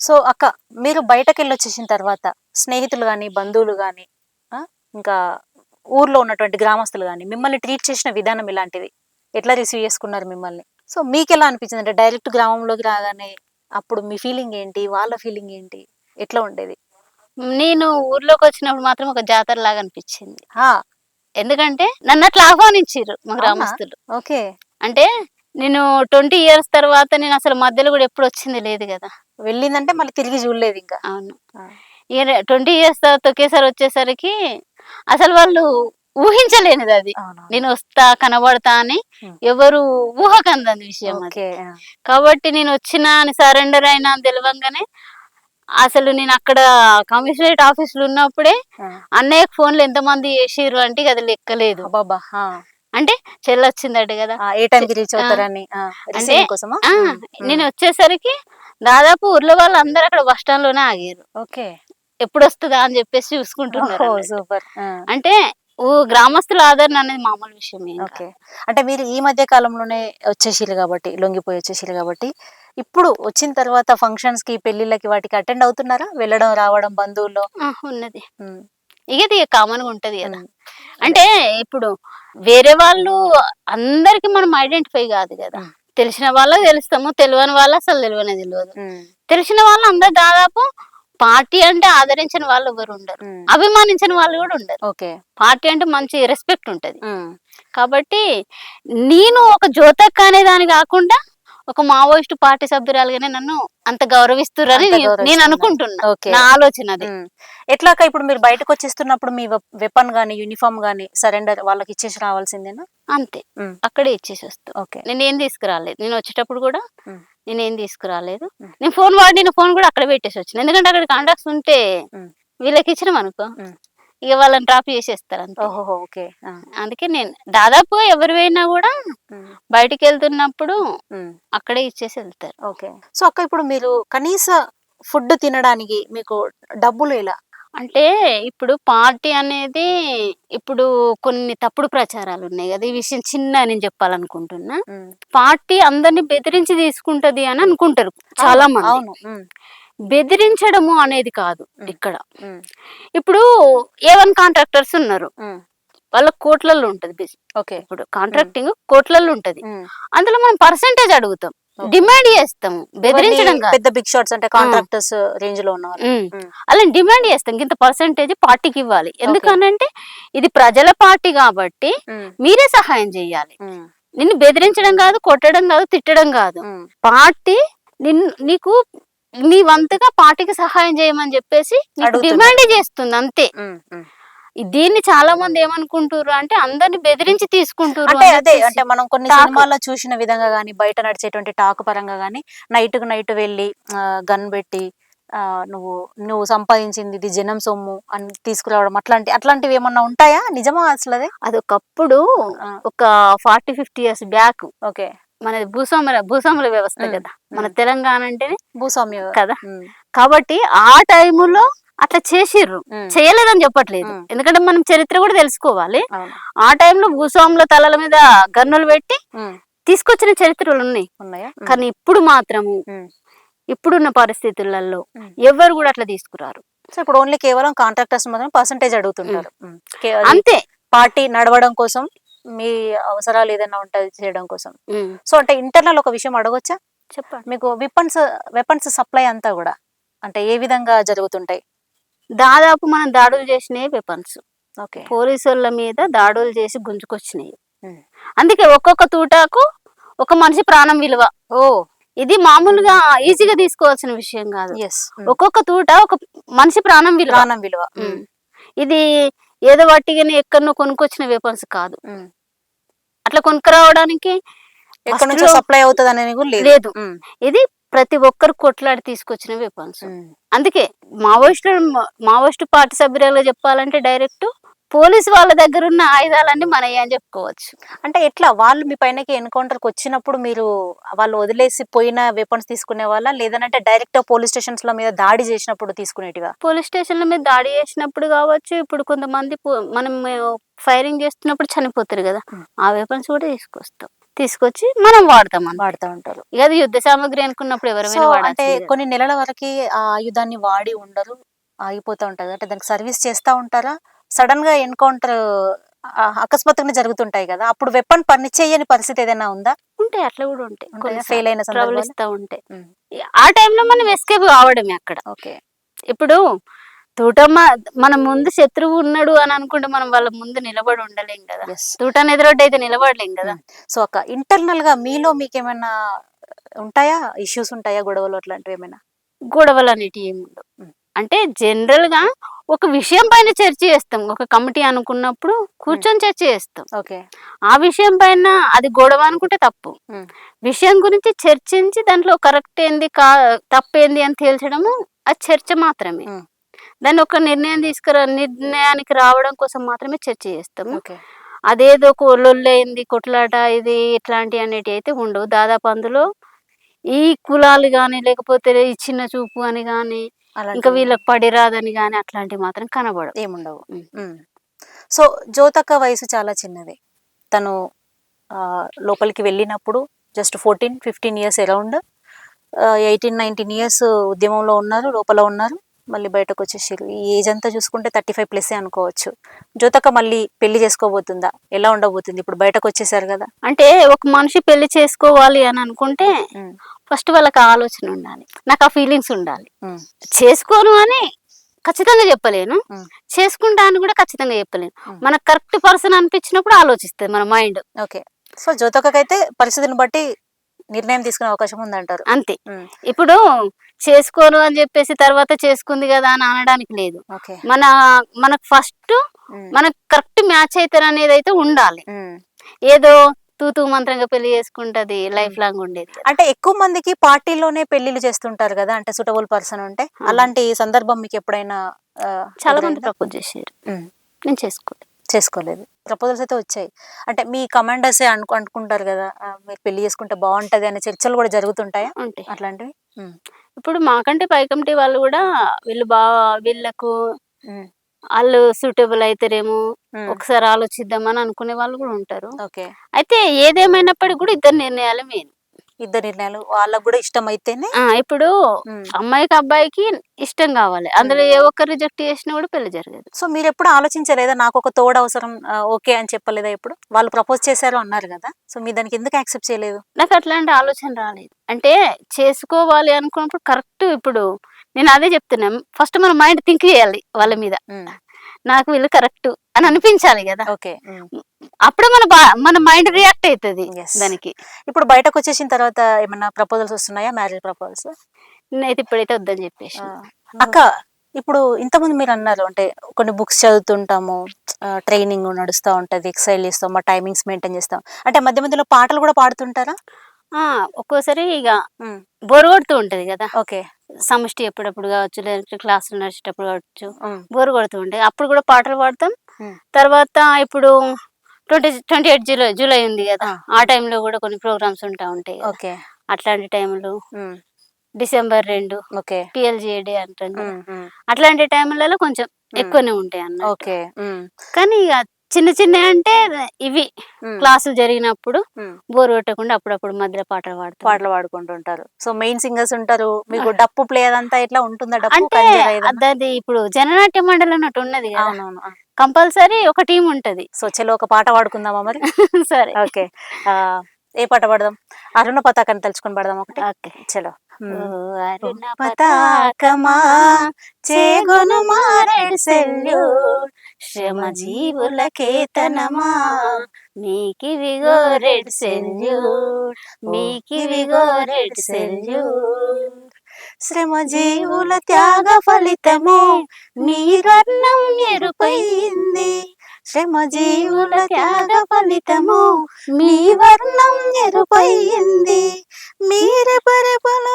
So అక్క మీరు బయటకు వెళ్ళి వచ్చేసిన తర్వాత స్నేహితులు కానీ బంధువులు కానీ ఇంకా ఊర్లో ఉన్నటువంటి గ్రామస్తులు కానీ మిమ్మల్ని ట్రీట్ చేసిన విధానం ఇలాంటిది. ఎట్లా రిసీవ్ చేసుకున్నారు మిమ్మల్ని? సో మీకు ఎలా అనిపించింది? అంటే డైరెక్ట్ గ్రామంలోకి రాగానే అప్పుడు మీ ఫీలింగ్ ఏంటి? వాళ్ళ ఫీలింగ్ ఏంటి? ఎట్లా ఉండేది? నేను ఊర్లోకి వచ్చినప్పుడు మాత్రం ఒక జాతర లాగా అనిపించింది. ఎందుకంటే నన్ను అట్లా ఆహ్వానించారు మా? గ్రామస్తులు. ఓకే. అంటే నేను ట్వంటీ ఇయర్స్ తర్వాత నేను అసలు మధ్యలో కూడా ఎప్పుడు వచ్చింది లేదు కదా వెళ్ళిందంటే మళ్ళీ తిరిగి చూడలేదు ఇంకా అవును. ట్వంటీ ఇయర్స్ తర్వాత ఒకేసారి వచ్చేసరికి అసలు వాళ్ళు ఊహించలేనిది అది? నేను వస్తా కనబడతా అని. ఎవరు ఊహకందని విషయం అది కాబట్టి నేను వచ్చినా అని సరెండర్ అయినా అని తెలియంగానే అసలు నేను అక్కడ కమిషనరేట్ ఆఫీసులో ఉన్నప్పుడే ఆ. అన్నయ్యకి ఫోన్లు ఎంతమంది చేసిర్రు అంటే అది లెక్కలేదు అబ్బబ్బా అంటే చెల్లొచ్చిందట కదా. ఆ, ఏ టైంకి రీచ్ అవుతారని ఉమ్, నేను వచ్చేసరికి దాదాపు ఊర్లో వాళ్ళు అందరు అక్కడ బస్ స్టాండ్లోనే ఆగారు. ఓకే. ఎప్పుడు వస్తుందా అని చెప్పేసి చూసుకుంటున్నారు. సూపర్. అంటే గ్రామస్తుల ఆదరణ అనేది మామూలు విషయం ఏం కాదు. ఓకే అంటే మీరు ఈ మధ్య కాలంలోనే వచ్చేసిరు కాబట్టి లొంగిపోయి వచ్చేసిరు కాబట్టి ఇప్పుడు వచ్చిన తర్వాత ఫంక్షన్స్కి పెళ్ళిళ్ళకి వాటికి అటెండ్ అవుతున్నారా? వెళ్ళడం రావడం బంధువుల్లో? ఉన్నది. ఇది కామన్గా ఉంటది కదా. అంటే ఇప్పుడు వేరే వాళ్ళు అందరికి మనం ఐడెంటిఫై కాదు కదా. తెలిసిన వాళ్ళకి తెలుస్తాము తెలియని వాళ్ళు అసలు తెలియనే తెలియదు. తెలిసిన వాళ్ళు అందరు దాదాపు పార్టీ అంటే ఆదరించిన వాళ్ళు ఎవరు ఉండరు. అభిమానించిన వాళ్ళు కూడా ఉండరు. ఓకే. పార్టీ అంటే మంచి రెస్పెక్ట్ ఉంటది. కాబట్టి నేను ఒక జ్యోతక్క అనే దాని కాకుండా ఒక మావోయిస్ట్ పార్టీ సభ్యురాలుగానే నన్ను అంత గౌరవిస్తురని నేను- నేను. అనుకుంటున్నా నా ఆలోచన అది. ఎట్లాక ఇప్పుడు మీరు బయటకు వచ్చేస్తున్నప్పుడు మీ వెపన్ గానీ యూనిఫామ్ గానీ సరెండర్ వాళ్ళకి ఇచ్చేసి రావాల్సిందేనా అంతే. అక్కడే ఇచ్చేసి వస్తాం ఓకే నేను ఏం తీసుకురాలేదు నేను వచ్చేటప్పుడు కూడా. నేను ఏం తీసుకురాలేదు. నేను ఫోన్ వాడిన ఫోన్ కూడా అక్కడ పెట్టేసి వచ్చిన ఎందుకంటే అక్కడ కాంటాక్ట్స్ ఉంటే. వీళ్ళకి ఇచ్చినాం అనుకో. ఇక వాళ్ళని డ్రాప్ చేసేస్తారు అంతే. ఓహో ఓకే. అందుకే నేను దాదాపు ఎవరు పోయినా కూడా బయటికి వెళ్తున్నప్పుడు. అక్కడే ఇచ్చేసి వెళ్తారు. ఓకే. సో అక్క ఇప్పుడు మీరు కనీస ఫుడ్ తినడానికి మీకు డబ్బులు ఎలా? అంటే ఇప్పుడు పార్టీ అనేది ఇప్పుడు కొన్ని తప్పుడు ప్రచారాలు ఉన్నాయి కదా ఈ విషయం చిన్న నేను చెప్పాలనుకుంటున్నా. పార్టీ అందరిని బెదిరించి తీసుకుంటది అని అనుకుంటారు చాలా మంది బెదిరించడము అనేది కాదు. ఇక్కడ. ఇప్పుడు ఏ వన్ కాంట్రాక్టర్స్ ఉన్నారు. వాళ్ళ కోట్లలో ఉంటది బిజినెస్ ఓకే. ఇప్పుడు కాంట్రాక్టింగ్ కోట్లలో ఉంటది. అందులో మనం పర్సంటేజ్ అడుగుతాం. డిమాండ్ చేస్తాము బెదిరించడం పెద్ద బిగ్ షాట్స్ అంటే కాంట్రాక్టర్స్ రేంజ్లో. ఉమ్. అలా డిమాండ్ చేస్తాం. ఇంత పర్సంటేజ్ పార్టీకి ఇవ్వాలి. ఎందుకనంటే ఇది ప్రజల పార్టీ కాబట్టి మీరే సహాయం చేయాలి. నిన్ను బెదిరించడం కాదు కొట్టడం కాదు తిట్టడం కాదు. పార్టీ నిన్ను నీకు నీ వంతుగా పార్టీకి సహాయం చేయమని చెప్పేసి. డిమాండ్ చేస్తుంది అంతే దీన్ని చాలా మంది ఏమనుకుంటారు అంటే అందరిని బెదిరించి తీసుకుంటారు అంటే అదే. అంటే మనం కొన్ని. సినిమాల్లో చూసిన విధంగా గానీ బయట నడిచేటువంటి టాక్ పరంగా గానీ నైట్కు నైట్ వెళ్ళి గన్ పెట్టి ఆ, నువ్వు నువ్వు సంపాదించింది ఇది జనం సొమ్ము అని తీసుకురావడం అట్లాంటి అట్లాంటివి ఏమన్నా ఉంటాయా నిజమా అసలు అది అది ఒకప్పుడు ఒక forty fifty years back okay మన భూస్వాముల భూస్వాముల వ్యవస్థ కదా. మన. తెలంగాణ అంటేనే భూస్వామ్య కదా. కాబట్టి ఆ టైములో అట్లా చేసిర్రు. చేయలేదని చెప్పట్లేదు. ఎందుకంటే మనం చరిత్ర కూడా తెలుసుకోవాలి. ఆ టైంలో భూస్వాముల తలల మీద గన్నులు పెట్టి తీసుకొచ్చిన చరిత్రలు ఉన్నాయి. కానీ ఇప్పుడు మాత్రము. ఇప్పుడున్న పరిస్థితులలో. ఎవరు కూడా అట్లా తీసుకురారు. సో ఇప్పుడు ఓన్లీ కేవలం కాంట్రాక్టర్స్ మాత్రం పర్సంటేజ్ అడుగుతుంటారు. అంతే. పార్టీ నడవడం కోసం మీ అవసరాలు ఏదైనా ఉంటాయి చేయడం కోసం. సో అంటే ఇంటర్నల్ ఒక విషయం అడగొచ్చా? చెప్పండి. మీకు వెపన్స్ వెపన్స్ సప్లై అంతా కూడా అంటే ఏ విధంగా జరుగుతుంటాయి? దాదాపు మనం దాడులు చేసినవి వెపన్స్ ఓకే. పోలీసుల మీద దాడులు చేసి గుంజుకొచ్చినాయి. అందుకే ఒక్కొక్క తూటాకు ఒక మనిషి ప్రాణం విలువ. ఓ. ఇది మామూలుగా ఈజీగా తీసుకోవాల్సిన విషయం కాదు. ఒక్కొక్క తూట ఒక మనిషి ప్రాణం విలువ. ప్రాణం విలువ. ఇది ఏదో వట్టిగానే ఎక్కడనో కొనుక్కొచ్చిన వెపన్స్ కాదు. అట్లా కొనుక్కరావడానికి సప్లై అవుతుంది లేదు. ఇది ప్రతి ఒక్కరు కొట్లాడి తీసుకొచ్చిన వెపన్స్. అందుకే మావోయిస్టు మావోయిస్టు పార్టీ సభ్యులుగా చెప్పాలంటే డైరెక్ట్ పోలీసు వాళ్ళ దగ్గర ఉన్న ఆయుధాలన్నీ మనయ్య అని చెప్పుకోవచ్చు. అంటే ఎట్లా? వాళ్ళు మీ పైనకి ఎన్కౌంటర్కి వచ్చినప్పుడు మీరు వాళ్ళు వదిలేసి పోయిన వెపన్స్ తీసుకునే వాళ్ళ? లేదంటే డైరెక్ట్ పోలీస్ స్టేషన్స్లో మీద దాడి చేసినప్పుడు తీసుకునేటివా? పోలీస్ స్టేషన్ల మీద దాడి చేసినప్పుడు కావచ్చు ఇప్పుడు కొంతమంది మనం ఫైరింగ్ చేస్తున్నప్పుడు చనిపోతారు కదా. ఆ వెపన్స్ కూడా తీసుకొస్తాం. తీసుకొచ్చి మనం వాడతాం. వాడుతూ ఉంటారు. ఇక అది యుద్ధ సామాగ్రి అనుకున్నప్పుడు ఎవరైనా అంటే. కొన్ని నెలల వరకు ఆ ఆయుధాన్ని వాడి ఉండరు ఆగిపోతూ ఉంటది అంటే దానికి సర్వీస్ చేస్తా ఉంటారా? సడన్గా ఎన్కౌంటర్ అకస్మాత్తుగా జరుగుతుంటాయి కదా. అప్పుడు వెపన్ పని చేయని పరిస్థితి ఏదైనా ఉందా? ఉంటాయి అట్లా కూడా ఉంటాయి. ఫెయిల్ అయిన ట్రబుల్ ఇస్తా ఉంటాయి. ఆ టైంలో మనం ఎస్కేప్ కావడమే అక్కడ. ఓకే. ఇప్పుడు తూటమ్మ మన ముందు శత్రువు ఉన్నాడు అని అనుకుంటే మనం వాళ్ళ ముందు నిలబడి ఉండలేం కదా. తూటాన్ని ఎదురొడ్డి అయితే నిలబడలేం కదా. సో అక్క ఇంటర్నల్గా మీలో మీకు ఏమైనా ఉంటాయా? ఇష్యూస్ ఉంటాయా? గొడవలు అట్లాంటివి ఏమైనా? గొడవలు అనేటివి ఏమి ఉండవు. ఉమ్. అంటే జనరల్గా ఒక విషయం పైన చర్చ చేస్తాం. ఒక కమిటీ అనుకున్నప్పుడు కూర్చొని చర్చ చేస్తాం. ఓకే. ఆ విషయం పైన అది గొడవ అనుకుంటే తప్పు. విషయం గురించి చర్చించి దాంట్లో కరెక్ట్ ఏంది కా తప్పేంది అని తేల్చడము అది చర్చ మాత్రమే. దాన్ని ఒక నిర్ణయం తీసుకురా నిర్ణయానికి రావడం కోసం మాత్రమే చర్చ చేస్తాము. ఓకే. అదేదో లొల్లైంది కొట్లాట ఇది ఇట్లాంటి అనేటివి అయితే ఉండవు. దాదాపు అందులో ఈ కులాలు కానీ లేకపోతే ఈ చిన్న చూపు అని కానీ ఇంకా వీళ్ళకి పడిరాదని కానీ అట్లాంటివి మాత్రం కనబడవు. ఏముండవు. సో జ్యోతక్క వయసు చాలా చిన్నది. తను లోపలికి వెళ్ళినప్పుడు just fourteen fifteen years around eighteen nineteen years ఉద్యమంలో ఉన్నారు లోపల ఉన్నారు. మళ్ళీ బయటకు వచ్చేసారు. ఈ ఏజ్ అంతా చూసుకుంటే థర్టీ ఫైవ్ ప్లస్ అనుకోవచ్చు. జ్యోతక్క మళ్ళీ పెళ్ళి చేసుకోబోతుందా? ఎలా ఉండబోతుంది? ఇప్పుడు బయటకు వచ్చేసారు కదా. అంటే ఒక మనిషి పెళ్ళి చేసుకోవాలి అని అనుకుంటే ఫస్ట్ వాళ్ళకి ఆలోచన ఉండాలి. నాకు ఆ ఫీలింగ్స్ ఉండాలి. చేసుకోను అని ఖచ్చితంగా చెప్పలేను. చేసుకుంటా అని కూడా ఖచ్చితంగా చెప్పలేను. మనకు కరెక్ట్ పర్సన్ అనిపించినప్పుడు ఆలోచిస్తుంది మన మైండ్. ఓకే. సో జ్యోతక్కకైతే పరిస్థితిని బట్టి నిర్ణయం తీసుకునే అవకాశం ఉందంటారు. అంతే. ఇప్పుడు చేసుకోను అని చెప్పేసి తర్వాత చేసుకుంది కదా అని అనడానికి లేదు. మన మనకు ఫస్ట్ మనకు కరెక్ట్ మ్యాచ్ అవుతారు అనేది అయితే ఉండాలి. ఏదో తూతూ మంత్రంగా పెళ్ళి చేసుకుంటది లైఫ్ లాంగ్ ఉండేది. అంటే ఎక్కువ మందికి పార్టీలోనే పెళ్ళిళ్ళు చేస్తుంటారు కదా అంటే సూటబుల్ పర్సన్ ఉంటే అలాంటి సందర్భం మీకు ఎప్పుడైనా చాలా మంది? ప్రపోజ్ చేశారు. నేను చేసుకోలేదు. చేసుకోలేదు. ప్రపోజల్స్ అయితే వచ్చాయి. అంటే మీ కమాండర్సే అనుకు అనుకుంటారు కదా మీరు పెళ్ళి చేసుకుంటే బాగుంటది అనే చర్చలు కూడా జరుగుతుంటాయా? అంటే అట్లాంటివి? ఇప్పుడు మాకంటే పై కమిటీ వాళ్ళు కూడా వీళ్ళు బాగా వీళ్ళకు వాళ్ళు సూటబుల్ అవుతారేమో ఉమ్, ఒకసారి ఆలోచిద్దామని అనుకునే వాళ్ళు కూడా ఉంటారు. ఓకే. అయితే ఏదేమైనప్పటికీ కూడా ఇద్దరు నిర్ణయాలు మెయిన్ ఇద్దరు నిర్ణయాలు వాళ్ళకు కూడా ఇష్టం అయితేనే ఇప్పుడు. అమ్మాయికి అబ్బాయికి ఇష్టం కావాలి. అందులో ఏ ఒక్కరు రిజెక్ట్ చేసినా కూడా పెళ్ళి జరగదు. సో మీరు ఎప్పుడు ఆలోచించలేదా? నాకు ఒక తోడు అవసరం ఓకే అని చెప్పలేదా ఎప్పుడు? వాళ్ళు ప్రపోజ్ చేశారు అన్నారు కదా. సో మీరు దానికి ఎందుకు యాక్సెప్ట్ చేయలేదు? నాకు అట్లాంటి ఆలోచన రాలేదు. అంటే చేసుకోవాలి అనుకున్నప్పుడు కరెక్ట్ ఇప్పుడు నేను అదే చెప్తున్నా ఫస్ట్ మన మైండ్ థింక్ చేయాలి వాళ్ళ మీద. నాకు వీళ్ళు కరెక్ట్ అని అనిపించాలి కదా. ఓకే. అప్పుడే మన బా- మన మైండ్ రియాక్ట్ అవుతుంది. దానికి. ఇప్పుడు బయటకు వచ్చేసిన తర్వాత ఏమన్నా ప్రపోజల్స్ వస్తున్నాయా? మ్యారేజ్ ప్రపోజల్స్ నేనైతే ఇప్పుడైతే వద్దని చెప్పేసి అక్క ఇప్పుడు ఇంతకుముందు మీరు అన్నారు అంటే కొన్ని బుక్స్ చదువుతుంటాము ట్రైనింగ్ నడుస్తూ ఉంటది ఎక్సర్సైజ్ చేస్తాం మా టైమింగ్స్ మెయింటైన్ చేస్తాం. అంటే మధ్య మధ్యలో పాటలు కూడా పాడుతుంటారా? ఆ, ఒక్కోసారి ఇక బోరు కొడుతూ ఉంటది కదా. ఓకే. సమష్టి ఎప్పుడప్పుడు కావచ్చు లేదంటే క్లాసులు నడిచేటప్పుడు కావచ్చు బోరు కొడుతూ ఉంటాయి. అప్పుడు కూడా పాటలు పాడతాం. తర్వాత ఇప్పుడు twenty twenty eight July July ఉంది కదా. ఆ. టైంలో కూడా కొన్ని ప్రోగ్రామ్స్ ఉంటా ఉంటాయి. ఓకే. అట్లాంటి టైంలో డిసెంబర్ రెండు ఓకే. ఉమ్, ఉమ్, అట్లాంటి టైంలలో కొంచెం ఎక్కువనే ఉంటాయి అన్న ఓకే. కానీ చిన్న చిన్న అంటే ఇవి క్లాసులు జరిగినప్పుడు. బోర్ కొట్టకుండా అప్పుడప్పుడు మధ్యలో పాటలు పాడుతాం పాటలు పాడుకుంటుంటారు సో మెయిన్ సింగర్స్ ఉంటారు. మీకు డప్పు ప్లే అదంతా ఎట్లా ఉంటుందా? డప్పు అంటే? అది ఇప్పుడు జననాట్య మండలి అన్నట్టు ఉన్నది అవునవును. కంపల్సరీ ఒక టీం ఉంటది. సో చలో ఒక పాట పాడుకుందామా మరి? సరే. ఓకే. ఏ పాట పాడదాం? అరుణ పతాకాన్ని తలుచుకొని పాడదాం ఒకటి. ఓకే. చలో. అరుణ పతాకమా చేగును మారేడు సెల్లు శ్రమ జీవుల కేతనమా? మీకివిగో రెడ్ సెల్యూట్ మీకివిగో రెడ్ సెల్యూట్ శ్రమ జీవుల త్యాగ ఫలితము మీ వర్ణం ఎరుపైంది శ్రమ జీవుల త్యాగ ఫలితము మీ వర్ణం ఎరుపైంది మీరె పరపల